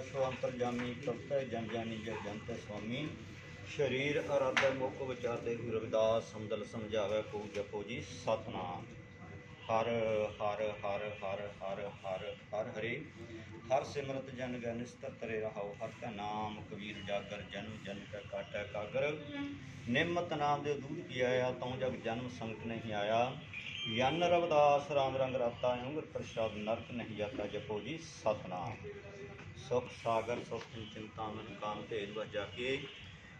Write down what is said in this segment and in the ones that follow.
ਪ੍ਰਕਾਸ਼ੋ ਅੰਤਰਜਾਮੀ ਤਪਤੈ ਜਨ ਜਾਨੀ ਜੈ ਜਨਤੈ ਸੁਆਮੀ। ਸ਼ਰੀਰ ਅਰਾਧੈ ਮੁਖ ਵਿਚਾਰਦੇ ਗੁਰੂ ਰਵਿਦਾਸ ਸਮਦਲ ਸਮਝਾਵੇ ਕੋ ਜਪੋ ਜੀ ਸਤਨਾਮ। ਹਰ ਹਰ ਹਰ ਹਰ ਹਰ ਹਰ ਹਰ ਹਰੇ। ਹਰ ਸਿਮਰਤ ਜਨ ਗੈ ਨਿਸਤਰ ਤਰੇ ਰਹਾਉ, ਹਰ ਕਾ ਨਾਮ ਕਬੀਰ ਜਾਗਰ ਜਨਮ ਜਨ ਕਾ ਕਾਟੈ ਕਾਗਰ। ਨਿਮਤ ਨਾਮ ਦੇ ਦੂਧ ਕੀ ਆਇਆ, ਤਉ ਜਗ ਜਨਮ ਸੰਕਟ ਨਹੀਂ ਆਇਆ। ਯਨ ਰਵਦਾਸ, ਰਾਮ ਰੰਗ ਰਾਤਾ ਅੰਗਰ ਪ੍ਰਸ਼ਾਦ, ਨਰਕ ਨਹੀਂ ਜਾਤਾ ਜਪੋ ਜੀ, ਸਤਨਾਮ। ਸੁਖ ਸਾਗਰ, ਸੁਖ ਚਿੰਤਾ ਕਾਮ ਭੇਦ ਵਜਾ ਕੇ।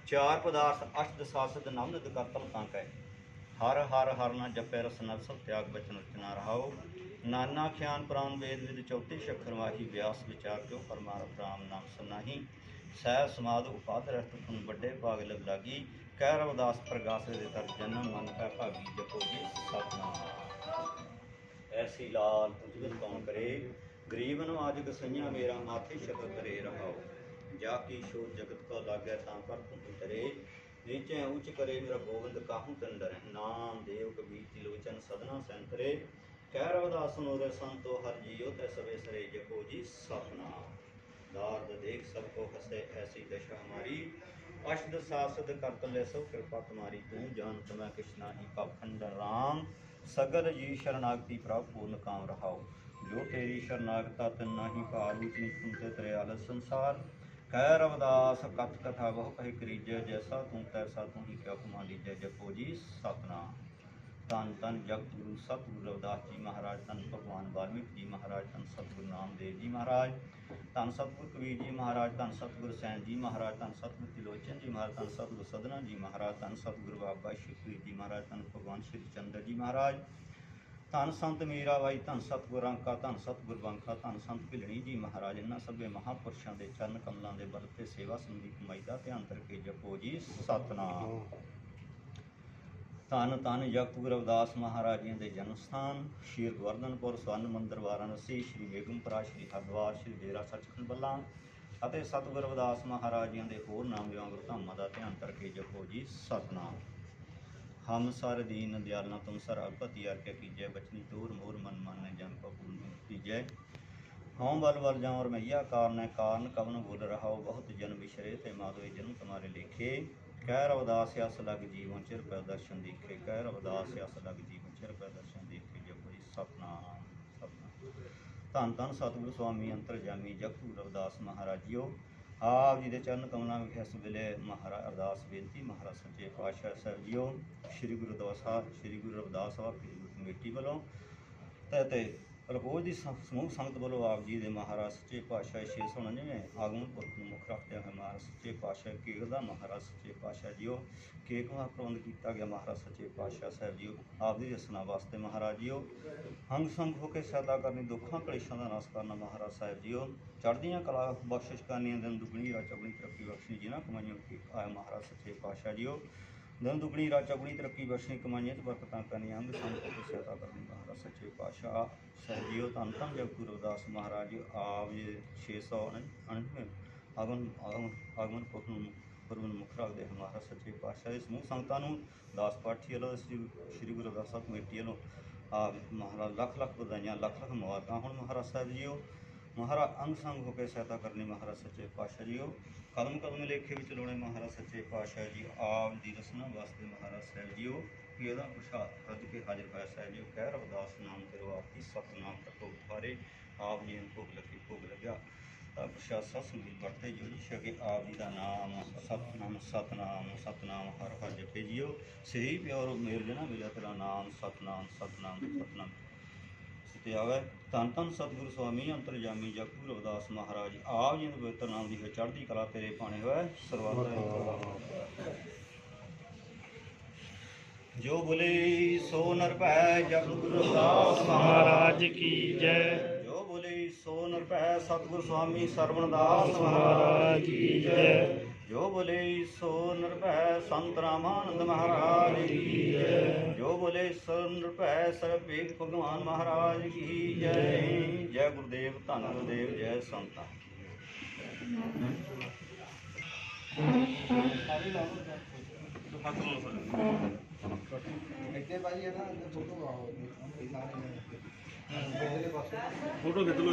ਚਾਰ ਪਦਾਰਥ ਅਸ਼ਟ ਸਾਸਤ ਨਵਨਦ ਕਰਤਲ ਤਾਂ ਕੈ ਹਰ ਹਰ ਹਰ ਨਾ ਜਪੈ ਰਸ ਨਰ ਸਭ ਤਿਆਗ ਬਚਨ ਰਚਨਾ ਰਹਾਓ ਨਾਨਾ ਖਿਆਨ ਪ੍ਰਾਨ ਵੇਦ ਵਿਦ ਚੌਥੇ ਸ਼ਖਰ ਵਾਹੀ ਵਿਆਸ ਵਿਚਾਰ ਕਿਉ, ਪਰਮਾਰਥ ਰਾਮ ਨਾਮ ਸੁਨਾਹੀ। ਸਹਿ ਸਮਾਦ ਉਪਾਦ ਰਹਿਤ ਵੱਡੇ ਭਾਗ ਲਗ ਲਾਗੀ। ਕਹਿ ਰਵਦਾਸ ਪ੍ਰਗਾਸ ਦੇ ਤਰ ਜਨਮ ਮਨ ਕਾ ਭਾਗੀ ਜਪੋ ਸਤਨਾਮ। ਐਸੀ ਲਾਲ ਤੁਝਗਨ ਕੌਣ ਕਰੇ? ਗਰੀਬ ਨਵਾਜ ਗਸਈਆਂ ਮੇਰਾ ਮਾਥੇ ਸ਼ਕਰ ਕਰੇ ਰਹਾਓ। ਜਾ ਕੀ ਸ਼ੋ ਜਗਤ ਕੋ ਲਾਗੈ ਤਾਂ ਪਰ ਤੁਮ ਤਰੇ ਨੀਚੇ ਉੱਚ ਕਰੇ ਮੇਰਾ ਗੋਬਿੰਦ, ਕਾਹੂ ਤਨ ਨਾਮ ਦੇਵ ਕਬੀਰ ਦੀ ਲੋਚਨ ਸਦਨਾ ਸੰਤਰੇ ਕਹਿ ਰਵਦਾਸ ਨੂੰ ਰੇ ਸੰਤੋ ਹਰ ਜੀਉ ਤੈ ਸਵੇ ਸਰੇ ਜਪੋ ਜੀ ਸਤਨਾਮ। को हसे ऐसी दशा हमारी अशद सासद करत ले सो कृपा तुम्हारी तू जान तुम्हें कृष्णा ही पाखंड राम सगल जी शरणागति प्रभ पूर्ण काम रहाओ जो तेरी शरणागता तन नाही पार उचनी सुनते तेरे आलस संसार कह रवदास कथ कथा बहु कही करीजय जैसा तू तैसा तू ही क्या कुमा लीजय जपो जी सतनाम ਧੰਨ ਧੰਨ ਜਗਤਗੁਰੂ ਸਤਿਗੁਰੂ ਰਵਿਦਾਸ ਜੀ ਮਹਾਰਾਜ ਧੰਨ ਭਗਵਾਨ ਵਾਲਮੀਕ ਜੀ ਮਹਾਰਾਜ ਧੰਨ ਸਤਿਗੁਰੂ ਨਾਮਦੇਵ ਜੀ ਮਹਾਰਾਜ ਧੰਨ ਸਤਿਗੁਰ ਕਬੀਰ ਜੀ ਮਹਾਰਾਜ, ਧੰਨ ਸਤਿਗੁਰੂ ਸੈਨ ਜੀ ਮਹਾਰਾਜ, ਧੰਨ ਸਤਿਗੁਰ ਤਿਲੋਚਨ ਜੀ ਮਹਾਰਾਜ, ਧੰਨ ਸਤਿਗੁਰੂ ਸਦਨਾ ਜੀ ਮਹਾਰਾਜ, ਧੰਨ ਸਤਿਗੁਰੂ ਬਾਬਾ ਸ਼੍ਰੀ ਜੀ ਮਹਾਰਾਜ, ਧੰਨ ਭਗਵਾਨ ਸ਼੍ਰੀ ਚੰਦਰ ਜੀ ਮਹਾਰਾਜ। ਧੰਨ ਸੰਤ ਮੀਰਾ ਬਾਈ, ਧੰਨ ਸਤਿਗੁਰ ਅੰਕਾ, ਧੰਨ ਸਤਿਗੁਰ ਬੰਕਾ ਧੰਨ ਸੰਤ ਭਿਲਣੀ ਜੀ ਮਹਾਰਾਜ, ਇਹਨਾਂ ਸਭੇ ਮਹਾਪੁਰਸ਼ਾਂ ਦੇ ਚਰਨ ਕਮਲਾਂ ਦੇ ਬਲ ਤੇ ਸੇਵਾ ਸੰਦੀਪ ਕਮਾਈ ਦਾ ਧਿਆਨ ਕਰਕੇ ਜਪੋ ਜੀ। ਸਤਨਾਮ। ਧੰਨ ਧੰਨ ਜਗਤ ਗੁਰੂ ਰਵਿਦਾਸ ਮਹਾਰਾਜ ਜੀ ਦੇ ਜਨਮ ਸਥਾਨ ਸ਼੍ਰੀ ਗਵਰਧਨਪੁਰ ਸਵਰਨ ਮੰਦਰ, ਵਾਰਾਣਸੀ, ਸ਼੍ਰੀ ਬੇਗਮਪੁਰਾ ਸ਼੍ਰੀ ਹਰਦਵਾਰ ਸ਼੍ਰੀ ਡੇਰਾ ਸੱਚਖੰਡ ਬੱਲਾ ਅਤੇ ਸਤਿਗੁਰੂ ਰਵਿਦਾਸ ਮਹਾਰਾਜ ਜੀ ਦੇ ਹੋਰ ਨਾਮ ਲਿਆਉਂ ਗੁਰਧਾਮਾਂ ਦਾ ਧਿਆਨ ਕਰਕੇ ਜਪੋ ਜੀ, ਸਤਨਾਮ। ਹਮ ਸਰ ਦੀਨ ਦਿਆਲਨਾ, ਤੁਮ ਸਰ ਅਪਤੀ ਅਰ ਕੀਜੈ, ਬਚਨੀ ਤੋਰ ਮੋਰ ਮਨ ਮਾਨੈ, ਜਨ ਕੋ ਪੂਰਨ ਕੀਜੈ। ਹਉ ਬਲ ਬਲ ਜਾਉ ਰਮਈਆ ਕਾਰਨ ਕਾਰਨ, ਕਵਨ ਬੋਲ ਰਹਾਓ ਬਹੁਤ ਜਨ ਵਿਸ਼ਰੇ ਤੇ ਮਾਦੋਏ ਜਨਮ ਤੁਮਾਰੇ ਲੇਖੇ। ਕਹਿ ਰਵਦਾਸ ਅਸ ਲਗ ਜੀਵਨ ਚਿਰ ਪੈ ਦਰਸ਼ਨ ਦੇਖੇ ਕਹਿ ਰਵਦਾਸ ਅਸ ਲਗ ਜੀਵਨ ਚਿਰ ਪੈ ਦੇਖੇ। ਜਪੋ ਜੀ ਸਤਨਾਮ ਸਤਨਾਮ। ਧੰਨ ਧੰਨ ਸਤਿਗੁਰੂ ਸੁਆਮੀ, ਅੰਤਰਜਾਮੀ ਜਗਤੂ ਰਵਿਦਾਸ ਮਹਾਰਾਜ ਜੀਓ ਆਪ ਜੀ ਦੇ ਚਰਨ ਕਮਲਾਂ ਵਿੱਚ ਇਸ ਵੇਲੇ ਮਹਾਰਾਜ ਅਰਦਾਸ ਬੇਨਤੀ, ਮਹਾਰਾਜ ਸੱਚੇ ਪਾਤਸ਼ਾਹ ਸਾਹਿਬ ਜੀਓ। ਸ੍ਰੀ ਗੁਰੂ ਰਵਿਦਾਸ ਸਾਹਿਬ, ਸ੍ਰੀ ਗੁਰੂ ਰਵਦਾਸ ਸਾਹਿਬ ਕਮੇਟੀ ਵੱਲੋਂ ਤੇ ਤੇ ਰਪੋਜ ਦੀ ਸਮ- ਸਮੂਹ ਸੰਗਤ ਵੱਲੋਂ ਆਪ ਜੀ ਦੇ ਮਹਾਰਾਜ ਸੱਚੇ ਪਾਤਸ਼ਾਹ 699 ਆਗਮਨ ਪੁਰਖ ਨੂੰ ਮੁੱਖ ਰੱਖਦੇ ਹੋਏ ਮਹਾਰਾਜ ਸੱਚੇ ਪਾਤਸ਼ਾਹ ਕੇਕ ਦਾ ਮਹਾਰਾਜ ਸੱਚੇ ਪਾਤਸ਼ਾਹ ਜੀਓ। ਕੇਕ ਦਾ ਪ੍ਰਬੰਧ ਕੀਤਾ ਗਿਆ ਮਹਾਰਾਜ ਸੱਚੇ ਪਾਤਸ਼ਾਹ ਸਾਹਿਬ ਜੀਓ। ਆਪ ਦੀ ਰਸਨਾ ਵਾਸਤੇ ਮਹਾਰਾਜ ਜੀਓ। ਹੰਗ ਸੰਗ ਹੋ ਕੇ ਸਦਾ ਕਰਨੀ, ਦੁੱਖਾਂ, ਕਲੇਸ਼ਾਂ ਦਾ ਨਾਸ ਕਰਨਾ ਮਹਾਰਾਜ ਸਾਹਿਬ ਜੀਓ। ਚੜ੍ਹਦੀਆਂ ਕਲਾ ਬਖਸ਼ਿਸ਼ ਕਰਨੀਆਂ, ਦਿਨ ਦੁਗਣੀ, ਰਾਤ ਚੌਗਣੀ ਤਰੱਕੀ ਬਖਸ਼ਣੀ, ਜਿਨ੍ਹਾਂ ਕਮਾਈਆਂ ਕੀ ਆਇਆ ਮਹਾਰਾਜ ਸੱਚੇ ਪਾਤਸ਼ਾਹ ਜੀਓ। ਦਿਨ ਦੁਗਣੀ, ਰਾਤ ਚੌਗਣੀ ਤਰੱਕੀ ਬਖਸ਼ਣੀ, ਕਮਾਈਆਂ ਚ ਬਰਕਤਾਂ ਕਰਨੀਆਂ ਅੰਗ ਸੰਗ ਹੋ ਕੇ ਸਦਾ ਕਰਨੀ ਮਹਾਰਾਜ ਸੱਚੇ ਪਾਤਸ਼ਾਹ ਸਾਹਿਬ ਜੀਓ ਧੰਨ ਧੰਨ ਜਗਤੂ ਰਵਿਦਾਸ ਮਹਾਰਾਜ ਜੀ ਆਪ ਜੀ 699 ਆਗਮਨ ਆਗਮਨ ਆਗਮਨ ਪੁਰਖ ਨੂੰ ਗੁਰੂ ਮੁਖ ਰੱਖਦੇ ਹਨ ਮਹਾਰਾਜ ਸੱਚੇ ਪਾਤਸ਼ਾਹ ਦੇ ਸਮੂਹ। ਸੰਗਤਾਂ ਨੂੰ ਦਾਸ ਪਾਠੀ ਵੱਲੋਂ ਸ੍ਰੀ ਗੁਰੂ ਰਵਿਦਾਸ ਸਾਹਿਬ ਕਮੇਟੀ ਵੱਲੋਂ ਆਪ ਮਹਾਰਾਜ ਲੱਖ ਲੱਖ ਵਧਾਈਆਂ, ਲੱਖ ਲੱਖ ਮੁਬਾਰਕਾਂ। ਹੁਣ ਮਹਾਰਾਜ ਸਾਹਿਬ ਜੀਓ, ਮਹਾਰਾਜ ਅੰਗ ਸੰਗ ਹੋ ਕੇ ਸਹਾਇਤਾ ਕਰਨੀ ਮਹਾਰਾਜ ਸੱਚੇ ਪਾਤਸ਼ਾਹ ਜੀਓ। ਕਦਮ ਕਦਮ ਲੇਖੇ ਵਿੱਚ ਲਾਉਣੇ ਮਹਾਰਾਜ ਸੱਚੇ ਪਾਤਸ਼ਾਹ ਜੀ, ਆਪ ਦੀ ਰਸਨਾ ਵਾਸਤੇ ਮਹਾਰਾਜ ਸਾਹਿਬ ਜੀਓ। ਕਿ ਪ੍ਰਸ਼ਾਦ ਰੱਜ ਕੇ ਹਾਜ਼ਰ ਹੋਇਆ ਸਾਹਿਬ ਜੀਓ ਕਹਿ ਰਵਦਾਸ ਨਾਮ ਕਰੋ ਆਪ ਸਤਨਾਮ ਤਕੋ ਬਾਰੇ ਆਪ ਜੀ ਨੂੰ ਭੋਗ ਲੱਗੀ ਭੋਗ ਲੱਗਿਆ। ਪ੍ਰਸ਼ਾਦ ਸਤ ਸੰਗੀਤ ਵਰਤੇ ਜੋ ਜੀ ਛਕੇ ਆਪ ਜੀ ਦਾ ਨਾਮ ਸਤਨਾਮ ਸਤਨਾਮ ਸਤਨਾਮ ਹਰ ਹਰ ਜਪੇ ਜੀਓ। ਸਹੀ ਪਿਆਰ ਮੇਲ ਜਨਾ ਮਿਲਿਆ ਤੇਰਾ ਨਾਮ ਸਤਨਾਮ ਸਤਨਾਮ ਸਤਨਾਮ ਤੇ ਆਵੇ, ਧੰਨ ਧੰਨ ਸਤਿਗੁਰੂ ਸੁਆਮੀ, ਅੰਤਰਜਾਮੀ ਜਗਤੂ ਰਵਿਦਾਸ ਮਹਾਰਾਜ, ਆਪ ਜੀ ਨੂੰ ਪਵਿੱਤਰ ਨਾਮ ਦੀ ਹੈ ਚੜ੍ਹਦੀ ਕਲਾ ਤੇਰੇ ਪਾਣੇ ਹੋਇਆ ਸਰਵਤ ਜੋ ਬੋਲੇ ਸੋ ਨਰ ਭੈ ਜਗਤੂ ਰਵਿਦਾਸ ਮਹਾਰਾਜ ਕੀ ਜੈ। ਜੋ ਬੋਲੇ ਸੋ ਨਰ ਭੈ ਸਤਿਗੁਰ ਸੁਆਮੀ ਸਰਵਣਦਾਸ ਮਹਾਰਾਜ। ਕੀ ਜੈ। ਜੋ ਬੋਲੇ ਸੋ ਨਰ ਭੈ ਸੰਤ ਰਾਮਾਨੰਦ ਮਹਾਰਾਜ ਕੀ ਜੈ। ਜੋ ਬੋਲੇ ਸੋ ਨਰ ਭੈ ਸਰਬੇ ਭਗਵਾਨ ਮਹਾਰਾਜ ਕੀ ਜੈ। ਜੈ ਗੁਰਦੇਵ ਧੰਨ ਗੁਰਦੇਵ ਜੈ ਸੰਤਾਂ। ਸਾਰੇ ఫోటో గెతలు